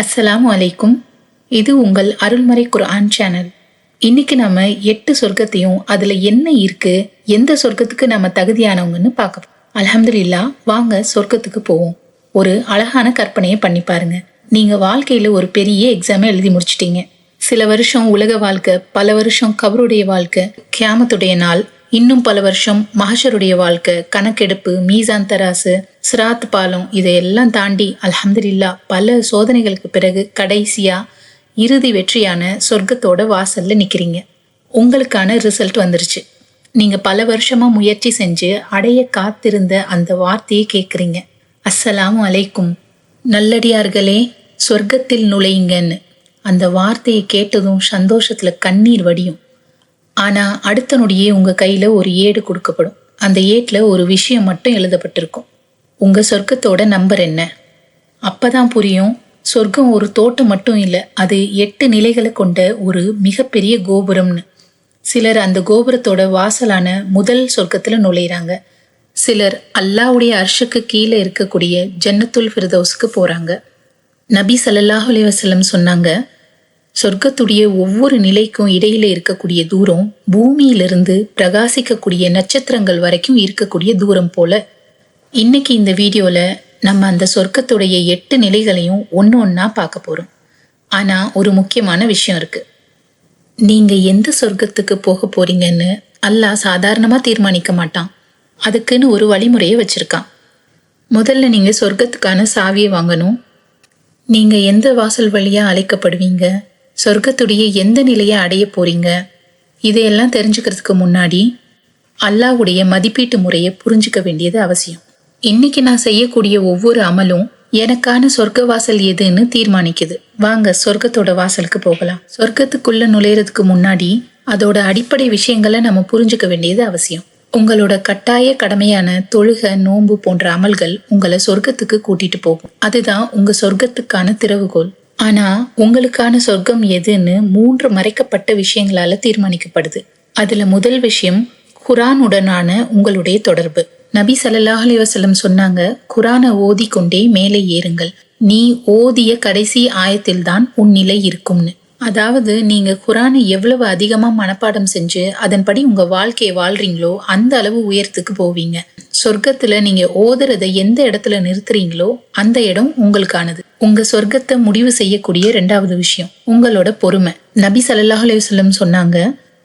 அஸ்ஸலாமு அலைக்கும். இது உங்கள் அருள்மறை குர்ஆன் சேனல். இன்னைக்கு நம்ம எட்டு சொர்க்கத்தையும் அதுல என்ன இருக்கு எந்த சொர்க்கத்துக்கு நம்ம தகுதியானவங்கன்னு பார்க்க அல்ஹம்துலில்லாஹ் வாங்க சொர்க்கத்துக்கு போவோம். ஒரு அழகான கற்பனையை பண்ணி பாருங்க. நீங்க வாழ்க்கையில ஒரு பெரிய எக்ஸாமை எழுதி முடிச்சிட்டீங்க. சில வருஷம் உலக வாழ்க்கை பல வருஷம் கபருடைய வாழ்க்கை கியாமத்துடைய நாள் இன்னும் பல வருஷம் மகஷருடைய வாழ்க்கை கணக்கெடுப்பு மீசான் தராசு சிராத் பாலம் இதையெல்லாம் தாண்டி அலமதுல்லா பல சோதனைகளுக்கு பிறகு கடைசியா இறுதி வெற்றியான சொர்க்கத்தோட வாசல்ல நிக்கிறீங்க. உங்களுக்கான ரிசல்ட் வந்துருச்சு. நீங்க பல வருஷமா முயற்சி செஞ்சு அடைய காத்திருந்த அந்த வார்த்தையை கேட்குறீங்க அஸ்ஸலாமு அலைக்கும். நல்லடியார்களே சொர்க்கத்தில் நுழையுங்கன்னு. அந்த வார்த்தையை கேட்டதும் சந்தோஷத்துல கண்ணீர் வடியும். ஆனால் அடுத்த நொடியே உங்கள் கையில் ஒரு ஏடு கொடுக்கப்படும். அந்த ஏட்டில் ஒரு விஷயம் மட்டும் எழுதப்பட்டிருக்கும். உங்கள் சொர்க்கத்தோட நம்பர் என்ன? அப்பதான் புரியும். சொர்க்கம் ஒரு தோட்டம் மட்டும் இல்லை அது எட்டு நிலைகளை கொண்ட ஒரு மிகப்பெரிய கோபுரம்னு. சிலர் அந்த கோபுரத்தோட வாசலான முதல் சொர்க்கத்தில் நுழையிறாங்க. சிலர் அல்லாவுடைய அர்ஷுக்கு கீழே இருக்கக்கூடிய ஜன்னத்துல் ஃபிர்தௌஸ்க்கு போகிறாங்க நபி சல்லாஹ் அலி வசலம் சொன்னாங்க சொர்க்கத்துடைய ஒவ்வொரு நிலைக்கும் இடையில இருக்கக்கூடிய தூரம் பூமியிலிருந்து பிரகாசிக்கக்கூடிய நட்சத்திரங்கள் வரைக்கும் இருக்கக்கூடிய தூரம் போல. இன்னைக்கு இந்த வீடியோல நம்ம அந்த சொர்க்கத்துடைய எட்டு நிலைகளையும் ஒன்று ஒன்றா பார்க்க போகிறோம் ஆனால் ஒரு முக்கியமான விஷயம் இருக்கு. நீங்கள் எந்த சொர்க்கத்துக்கு போக போறீங்கன்னு அல்லாஹ் சாதாரணமாக தீர்மானிக்க மாட்டான். அதுக்குன்னு ஒரு வழிமுறையை வச்சுருக்கான். முதல்ல நீங்கள் சொர்க்கத்துக்கான சாவியை வாங்கணும். நீங்கள் எந்த வாசல் வழியாக அழைக்கப்படுவீங்க? சொர்க்கத்துடைய எந்த நிலையை அடைய போறீங்க? இதையெல்லாம் தெரிஞ்சுக்கிறதுக்கு முன்னாடி அல்லாஹ்வுடைய மதிப்பீட்டு முறையை புரிஞ்சுக்க வேண்டியது அவசியம். இன்னைக்கு நான் செய்யக்கூடிய ஒவ்வொரு அமலும் எனக்கான சொர்க்க வாசல் எதுன்னு தீர்மானிக்குது. வாங்க சொர்க்கத்தோட வாசலுக்கு போகலாம். சொர்க்கத்துக்குள்ள நுழையிறதுக்கு முன்னாடி அதோட அடிப்படை விஷயங்களை நம்ம புரிஞ்சுக்க வேண்டியது அவசியம். உங்களோட கட்டாய கடமையான தொழுக நோன்பு போன்ற அமல்கள் உங்களை சொர்க்கத்துக்கு கூட்டிட்டு போகும். அதுதான் உங்க சொர்க்கத்துக்கான திறவுகோல். ஆனா உங்களுக்கான சொர்க்கம் எதுன்னு மூன்று மறைக்கப்பட்ட விஷயங்களால தீர்மானிக்கப்படுது. அதுல முதல் விஷயம் குரானுடனான உங்களுடைய தொடர்பு. நபி சல்லாஹ் அலைஹி சொன்னாங்க குரானை ஓதி கொண்டே மேலே ஏறுங்கள். நீ ஓதிய கடைசி ஆயத்தில்தான் உன் நிலை இருக்கும்னு. அதாவது நீங்க குரானை எவ்வளவு அதிகமா மனப்பாடம் செஞ்சு அதன்படி உங்க வாழ்க்கையை வாழ்றீங்களோ அந்த அளவு உயரத்துக்கு போவீங்க. சொர்க்கத்துல நீங்க ஓதுறத எந்த இடத்துல நிறுத்துறீங்களோ அந்த இடம் உங்களுக்கானது. உங்க சொர்க்கத்தை முடிவு செய்யக்கூடிய ரெண்டாவது விஷயம் உங்களோட பொறுமை. நபி சல்லாஹ் அலைஹி சொன்னாங்க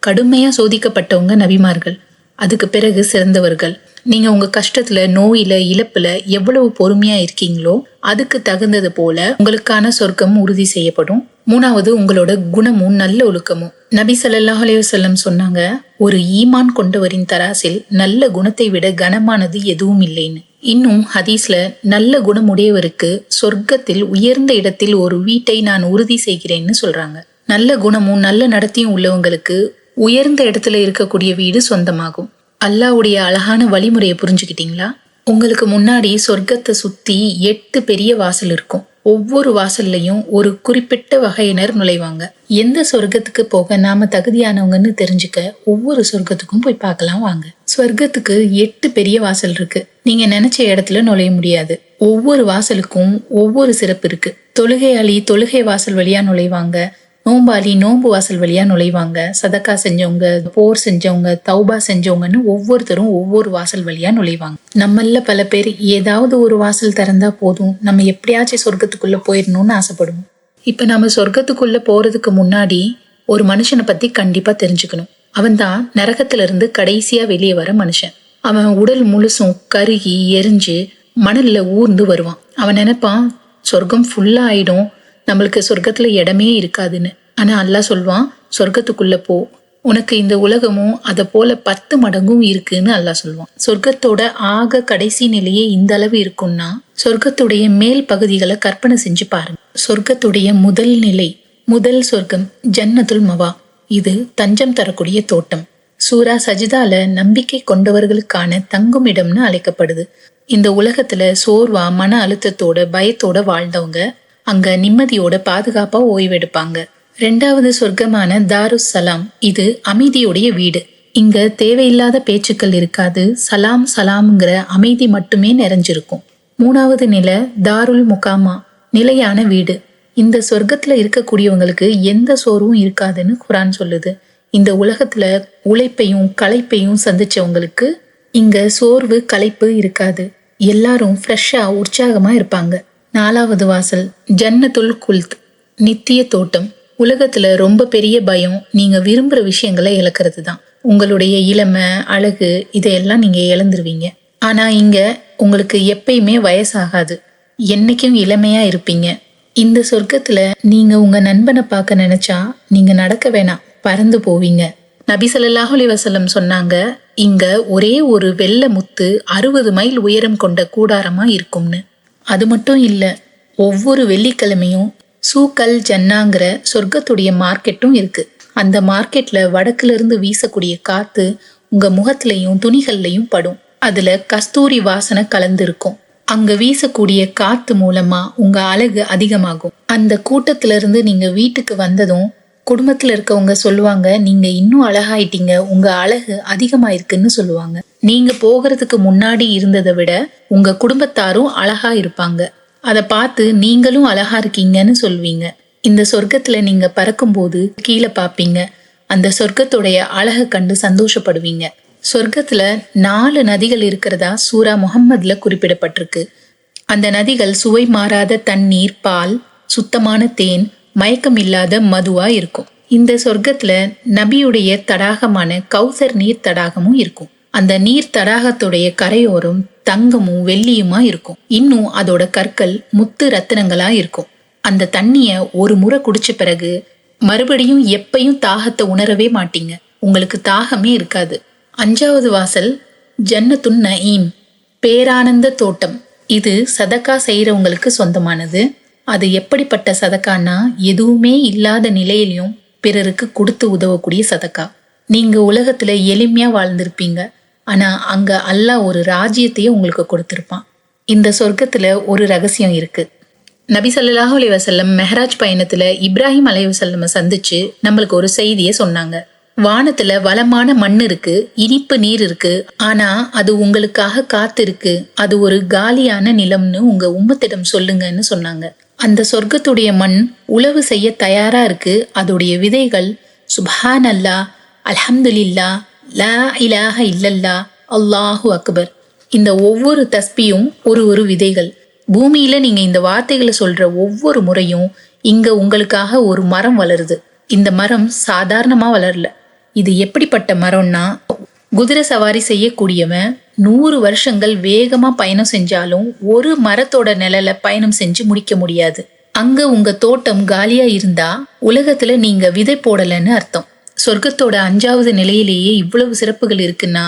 கடுமையா சோதிக்கப்பட்டவங்க நபிமார்கள். அதுக்கு பிறகு சிறந்தவர்கள். நீங்க உங்க கஷ்டத்துல நோயில இழப்புல எவ்வளவு பொறுமையா இருக்கீங்களோ அதுக்கு தகுந்தது போல உங்களுக்கான சொர்க்கம் உறுதி செய்யப்படும். மூணாவது உங்களோட குணமும் நல்ல ஒழுக்கமும். நபி சல்லாஹ் அலைஹி சொன்னாங்க ஒரு ஈமான் கொண்டவரின் தராசில் நல்ல குணத்தை விட கனமானது எதுவும் இல்லைன்னு. இன்னும் ஹதீஸ்ல நல்ல குணமுடையவருக்கு சொர்க்கத்தில் உயர்ந்த இடத்தில் ஒரு வீட்டை நான் உறுதி செய்கிறேன்னு சொல்றாங்க. நல்ல குணமும் நல்ல நடத்தியும் உள்ளவங்களுக்கு உயர்ந்த இடத்துல இருக்கக்கூடிய வீடு சொந்தமாகும். அல்லாவுடைய அழகான வழிமுறையை புரிஞ்சுக்கிட்டீங்களா? உங்களுக்கு முன்னாடி சொர்க்கத்தை சுத்தி எட்டு பெரிய வாசல் இருக்கும். ஒவ்வொரு வாசல்லையும் ஒரு குறிப்பிட்ட வகையினர் நுழைவாங்க. எந்த சொர்க்கத்துக்கு போக நாம தகுதியானவங்கன்னு தெரிஞ்சுக்க ஒவ்வொரு சொர்க்கத்துக்கும் போய் பார்க்கலாம் வாங்க. சொர்க்கத்துக்கு எட்டு பெரிய வாசல் இருக்கு. நீங்க நினைச்ச இடத்துல நுழைய முடியாது. ஒவ்வொரு வாசலுக்கும் ஒவ்வொரு சிறப்பு இருக்கு. தொழுகையாளி தொழுகை வாசல் வழியா நுழைவாங்க. நோம்பாளி நோன்பு வாசல் வழியா நுழைவாங்க. சதக்கா செஞ்சவங்க போர் செஞ்சவங்க தௌபா செஞ்சவங்கன்னு ஒவ்வொருத்தரும் ஒவ்வொரு வாசல் வழியா நுழைவாங்க. நம்மள பல பேர் ஏதாவது ஒரு வாசல் திறந்தா போதும். நம்ம எப்படியாச்சும் சொர்க்கத்துக்குள்ள போயிடணும்னு ஆசைப்படுவோம். இப்ப நம்ம சொர்க்கத்துக்குள்ள போறதுக்கு முன்னாடி ஒரு மனுஷனை பத்தி கண்டிப்பா தெரிஞ்சுக்கணும். அவன் தான் நரகத்துல இருந்து கடைசியா வெளியே வர மனுஷன். அவன் உடல் முழுசும் கருகி எரிஞ்சு மணல்ல ஊர்ந்து வருவான். அவன் நினைப்பான் சொர்க்கம் ஃபுல்லா ஆயிடும். நம்மளுக்கு சொர்க்கத்துல இடமே இருக்காதுன்னு. ஆனா அல்லாஹ் சொல்வான் சொர்க்கத்துக்குள்ள போ. உனக்கு இந்த உலகமும் அதை போல பத்து மடங்கும் இருக்குன்னு அல்லாஹ் சொல்லுவான் சொர்க்கத்தோட ஆக கடைசி நிலையே இந்த அளவு இருக்கும்னா சொர்க்கத்துடைய மேல் பகுதிகளை கற்பனை செஞ்சு பாருங்க. சொர்க்கத்துடைய முதல் நிலை முதல் சொர்க்கம் ஜன்னத்துல் மவா. இது தஞ்சம் தரக்கூடிய தோட்டம். சூரா சஜிதால நம்பிக்கை கொண்டவர்களுக்கான தங்கும் இடம்னு அழைக்கப்படுது. இந்த உலகத்துல சோர்வா மன அழுத்தத்தோட பயத்தோட வாழ்ந்தவங்க அங்க நிம்மதியோட பாதுகாப்பா ஓய்வெடுப்பாங்க. ரெண்டாவது சொர்க்கமான தாருஸ் சலாம் இது அமைதியுடைய வீடு. இங்க தேவையில்லாத பேச்சுக்கள் இருக்காது சலாம் சலாம்ங்கிற அமைதி மட்டுமே நிறைஞ்சிருக்கும். மூணாவது நிலை தாருல் முகாமா நிலையான வீடு. இந்த சொர்க்கத்துல இருக்கக்கூடியவங்களுக்கு எந்த சோர்வும் இருக்காதுன்னு குரான் சொல்லுது. இந்த உலகத்துல உழைப்பையும் களைப்பையும் சந்திச்சவங்களுக்கு இங்க சோர்வு களைப்பு இருக்காது. எல்லாரும் ஃப்ரெஷ்ஷா உற்சாகமா இருப்பாங்க. நாலாவது வாசல். ஜன்னத்துல் குல்த். நித்திய தோட்டம். உலகத்துல ரொம்ப பெரிய பயம் நீங்க விரும்புற விஷயங்களை இழக்கிறது தான் உங்களுடைய இளமை அழகு இதையெல்லாம் நீங்க இழந்துருவீங்க. ஆனா இங்க உங்களுக்கு எப்பயுமே வயசாகாது. என்னைக்கும் இளமையா இருப்பீங்க. இந்த சொர்க்கத்துல நீங்க உங்க நண்பனை பார்க்க நினைச்சா நீங்க நடக்க வேணாம். பறந்து போவீங்க. நபி வசலம் சொன்னாங்க இங்க ஒரே ஒரு வெள்ளை முத்து அறுபது மைல் உயரம் கொண்ட கூடாரமா இருக்கும்னு. அது மட்டும் இல்லை ஒவ்வொரு வெள்ளிக்கிழமையும் சூக்கல் ஜன்னாங்கிற சொர்க்கத்துடைய மார்க்கெட்டும் இருக்கு. அந்த மார்க்கெட்ல வடக்குலேருந்து வீசக்கூடிய காத்து உங்க முகத்திலையும் துணிகள்லையும் படும். அதுல கஸ்தூரி வாசனை கலந்துருக்கும். அங்க வீசக்கூடிய காத்து மூலமா உங்க அழகு அதிகமாகும். அந்த கூட்டத்திலிருந்து நீங்க வீட்டுக்கு வந்ததும் குடும்பத்தில் இருக்கவங்க சொல்லுவாங்க நீங்க இன்னும் அழகாயிட்டீங்க. உங்க அழகு அதிகமாயிருக்குன்னு சொல்லுவாங்க. நீங்க போகிறதுக்கு முன்னாடி இருந்ததை விட உங்க குடும்பத்தாரும் அழகா இருப்பாங்க. அதை பார்த்து நீங்களும் அழகா இருக்கீங்கன்னு சொல்வீங்க. இந்த சொர்க்கத்துல நீங்க பறக்கும்போது கீழே பார்ப்பீங்க அந்த சொர்க்கத்துடைய அழகை கண்டு சந்தோஷப்படுவீங்க. சொர்க்கத்துல நாலு நதிகள் இருக்கிறதா சூரா முகம்மதுல குறிப்பிடப்பட்டிருக்கு. அந்த நதிகள் சுவை மாறாத தண்ணீர் பால் சுத்தமான தேன் மயக்கம் இல்லாத மதுவா இருக்கும். இந்த சொர்க்கத்துல நபியுடைய தடாகமான கௌசர் நீர் தடாகமும் இருக்கும். அந்த நீர் தடாகத்துடைய கரையோரம் தங்கமும் வெள்ளியுமா இருக்கும். இன்னும் அதோட கற்கள் முத்து ரத்தினங்களா இருக்கும். அந்த தண்ணிய ஒரு முறை குடிச்ச பிறகு மறுபடியும் எப்பையும் தாகத்தை உணரவே மாட்டீங்க. உங்களுக்கு தாகமே இருக்காது. அஞ்சாவது வாசல் ஜன்னத்துன் நயீம். பேரானந்த தோட்டம். இது சதக்கா செய்கிறவங்களுக்கு சொந்தமானது. அது எப்படிப்பட்ட சதக்கான்னா எதுவுமே இல்லாத நிலையிலையும் பிறருக்கு கொடுத்து உதவக்கூடிய சதக்கா. நீங்க உலகத்துல எளிமையா வாழ்ந்திருப்பீங்க. ஆனா அங்க அல்லாஹ் ஒரு ராஜ்யத்தையே உங்களுக்கு கொடுத்திருப்பான். இந்த சொர்க்கத்துல ஒரு ரகசியம் இருக்கு. நபி சல்லாஹ் அலி வசல்லம் மெஹராஜ் பயணத்துல இப்ராஹிம் அலி வஸல்லம் சந்திச்சு நம்மளுக்கு ஒரு செய்தியை சொன்னாங்க. வானத்துல வளமான மண் இருக்கு இனிப்பு நீர் இருக்கு. ஆனா அது உங்களுக்காக காத்திருக்கு. அது ஒரு காலியான நிலம்னு உங்க உம்மத்திடம் சொல்லுங்கன்னு சொன்னாங்க. அந்த சொர்க்கத்துடைய மண் உழவு செய்ய தயாரா இருக்கு. அதோடைய விதைகள் சுபஹான் அல்லா அல்ஹம்துலில்லா லா இலாஹ இல்லல்லா அல்லாஹு அக்பர். இந்த ஒவ்வொரு தஸ்பியும் ஒரு ஒரு விதைகள். பூமியில நீங்க இந்த வார்த்தைகளை சொல்ற ஒவ்வொரு முறையும் இங்க உங்களுக்காக ஒரு மரம் வளருது. இந்த மரம் சாதாரணமா வளரல. இது எப்படிப்பட்ட மரம்னா குதிரை சவாரி செய்யக்கூடியவன் நூறு வருஷங்கள் வேகமா பயணம் செஞ்சாலும் ஒரு மரத்தோட நிழல பயணம் செஞ்சு முடிக்க முடியாது. அங்க உங்க தோட்டம் காலியா இருந்தா உலகத்துல நீங்க விதை போடலன்னு அர்த்தம். சொர்க்கத்தோட அஞ்சாவது நிலையிலேயே இவ்வளவு சிறப்புகள் இருக்குன்னா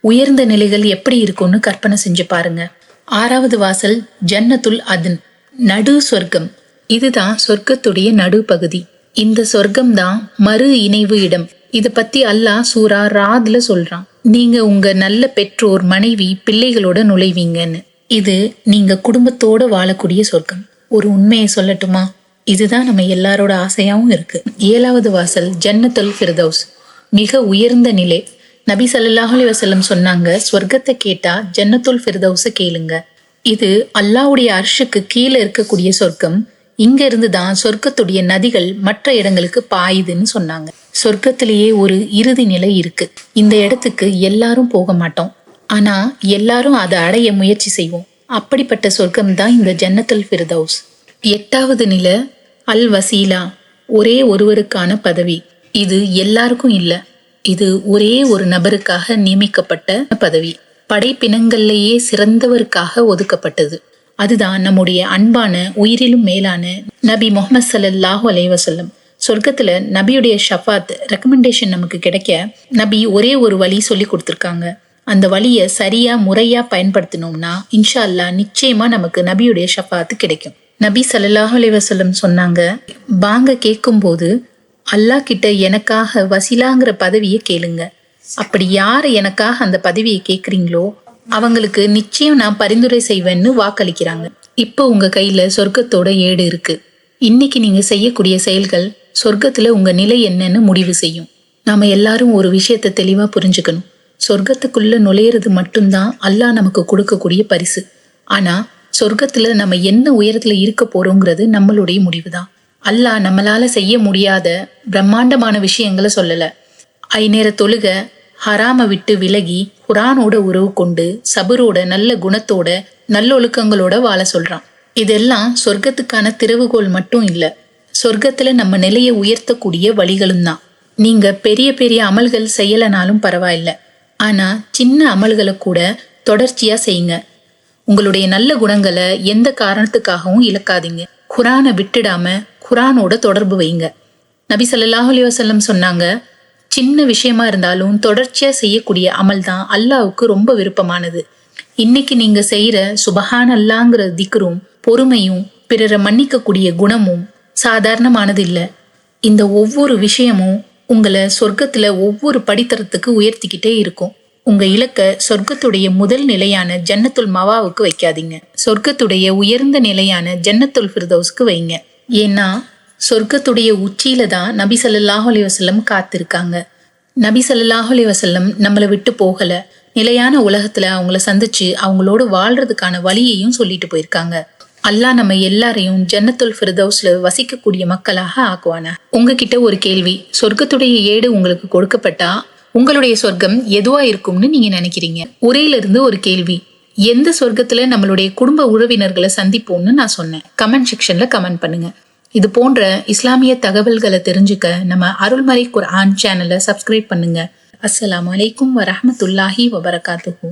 உயர்ந்த நிலைகள் எப்படி இருக்கும்னு கற்பனை செஞ்சு பாருங்க. ஆறாவது வாசல் ஜன்னத்துல் அதன் நடு சொர்க்கம். இதுதான் சொர்க்கத்துடைய நடுப்பகுதி. இந்த சொர்க்கம் தான் மறு இணைவு இடம். இத பத்தி அல்லாஹ் சூரா ராத்ல சொல்றான். நீங்க உங்க நல்ல பெற்றோர் மனைவி பிள்ளைகளோட நுழைவீங்கன்னு. இது நீங்க குடும்பத்தோட வாழக்கூடிய சொர்க்கம். ஒரு உண்மையை சொல்லட்டுமா? இதுதான் நம்ம எல்லாரோட ஆசையாகவும் இருக்கு. ஏழாவது வாசல் ஜன்னத்துல் ஃபிர்தௌஸ். மிக உயர்ந்த நிலை. நபி ஸல்லல்லாஹு அலைஹி சொன்னாங்க சொர்க்கத்தை கேட்டா ஜன்னத்துல் ஃபிர்தௌஸை கேளுங்க. இது அல்லாவுடைய அர்ஷுக்கு கீழே இருக்கக்கூடிய சொர்க்கம். இங்கிருந்து தான் சொர்க்கத்துடைய நதிகள் மற்ற இடங்களுக்கு பாயுதுன்னு சொன்னாங்க. சொர்க்கத்திலேயே ஒரு இறுதி நிலை இருக்கு. இந்த இடத்துக்கு எல்லாரும் போக மாட்டோம். ஆனா எல்லாரும் அதை அடைய முயற்சி செய்வோம். அப்படிப்பட்ட சொர்க்கம் தான் இந்த ஜன்னத்துல் ஃபிர்தவுஸ் எட்டாவது நிலை அல் வசீலா ஒரே ஒருவருக்கான பதவி. இது எல்லாருக்கும் இல்லை. இது ஒரே ஒரு நபருக்காக நியமிக்கப்பட்ட பதவி. படைப்பினங்கள்லேயே சிறந்தவருக்காக ஒதுக்கப்பட்டது. அதுதான் நம்முடைய அன்பான உயிரிலும் மேலான நபி முகமது சல்லல்லாஹு அலைவசல்லம் சொர்க்கத்தில் நபியுடைய ஷஃபாத் ரெக்கமெண்டேஷன் நமக்கு கிடைக்க நபி ஒரே ஒரு வழி சொல்லி கொடுத்துருக்காங்க. அந்த வழியை சரியா முறையா பயன்படுத்தினோம்னா இன்ஷா அல்லாஹ் நிச்சயமா நமக்கு நபியுடைய ஷஃபாத் கிடைக்கும். நபி ஸல்லல்லாஹு அலைவசல்லம் சொன்னாங்க பாங்க கேட்கும்போது அல்லாஹ் கிட்ட எனக்காக வசிலாங்கிற பதவியை கேளுங்க. அப்படி யார் எனக்காக அந்த பதவியை கேட்குறீங்களோ அவங்களுக்கு நிச்சயம் நான் பரிந்துரை செய்வேன்னு வாக்களிக்கிறாங்க. இப்போ உங்க கையில சொர்க்கத்தோட ஏடு இருக்கு. இன்னைக்கு நீங்க செய்யக்கூடிய செயல்கள் சொர்க்கத்துல உங்க நிலை என்னன்னு முடிவு செய்யும். நாம எல்லாரும் ஒரு விஷயத்த தெளிவா புரிஞ்சுக்கணும். சொர்க்கத்துக்குள்ள நுழையிறது மட்டும்தான் அல்லாஹ் நமக்கு கொடுக்கக்கூடிய பரிசு. ஆனா சொர்க்கத்துல நம்ம என்ன உயரத்துல இருக்க போறோங்கிறது நம்மளுடைய முடிவுதான். அல்லாஹ் நம்மளால செய்ய முடியாத பிரம்மாண்டமான விஷயங்களை சொல்லல. ஐநேர தொழுக ஹராம விட்டு விலகி குரானோட உறவு கொண்டு சபரோட நல்ல குணத்தோட நல்லொழுக்கங்களோட வாழ சொல்றான். இதெல்லாம் சொர்க்கத்துக்கான திறவுகோல் மட்டும் இல்ல சொர்க்கத்துல நம்ம நிலையை உயர்த்தக்கூடிய வழிகளும் தான். நீங்க பெரிய பெரிய அமல்கள் செய்யலனாலும் பரவாயில்ல. ஆனா சின்ன அமல்களை கூட தொடர்ச்சியா செய்யுங்க. உங்களுடைய நல்ல குணங்களை எந்த காரணத்துக்காகவும் இழக்காதீங்க. குரானை விட்டுடாம குரானோட தொடர்பு வைங்க. நபி சல்லாஹ் அலி வசல்லம் சொன்னாங்க சின்ன விஷயமா இருந்தாலும் தொடர்ச்சியா செய்யக்கூடிய அமல் தான் அல்லாவுக்கு ரொம்ப விருப்பமானது. இன்னைக்கு நீங்க செய்யற சுபஹான் அல்லாங்கிற திக்ரும் பொறுமையும் பிறரை மன்னிக்கக்கூடிய குணமும் சாதாரணமானது இல்லை. இந்த ஒவ்வொரு விஷயமும் உங்களை சொர்க்கத்துல ஒவ்வொரு படித்தரத்துக்கு உயர்த்திக்கிட்டே இருக்கும். உங்க இலக்க சொர்க்கத்துடைய முதல் நிலையான ஜன்னத்துல் மவாவுக்கு வைக்காதீங்க. சொர்க்கத்துடைய உயர்ந்த நிலையான ஜன்னத்துல் ஃபிர்தௌஸ்க்கு வைங்க. ஏன்னா சொர்க்கத்துடைய உச்சியில தான் நபி ஸல்லல்லாஹு அலைஹி காத்திருக்காங்க. நபி ஸல்லல்லாஹு அலைஹி நம்மளை விட்டு போகல. நிலையான உலகத்துல அவங்கள சந்திச்சு அவங்களோட வாழ்றதுக்கான வழியையும் சொல்லிட்டு போயிருக்காங்க. அல்லாஹ் நம்ம எல்லாரையும் ஜன்னத்துல் ஃபிர்தௌஸ்ல வசிக்கக்கூடிய மக்களாக ஆக்குவானா? உங்ககிட்ட ஒரு கேள்வி. சொர்க்கத்துடைய ஏடு உங்களுக்கு கொடுக்கப்பட்டா? உங்களுடைய சொர்க்கம் எதுவா இருக்கும்னு நீங்க நினைக்கிறீங்க? உரையிலிருந்து ஒரு கேள்வி. எந்த சொர்க்கத்துல நம்மளுடைய குடும்ப உறவினர்களை சந்திப்போம்னு நான் சொன்னேன். கமெண்ட் செக்ஷன்ல கமெண்ட் பண்ணுங்க. இது போன்ற இஸ்லாமிய தகவல்களை தெரிஞ்சுக்க நம்ம அருள்மறை குர்ஆன் சேனலை சப்ஸ்கிரைப் பண்ணுங்க. அஸ்லாம் அலைக்கும் வரமத்துல்லாஹி வபரகாத்துஹூ.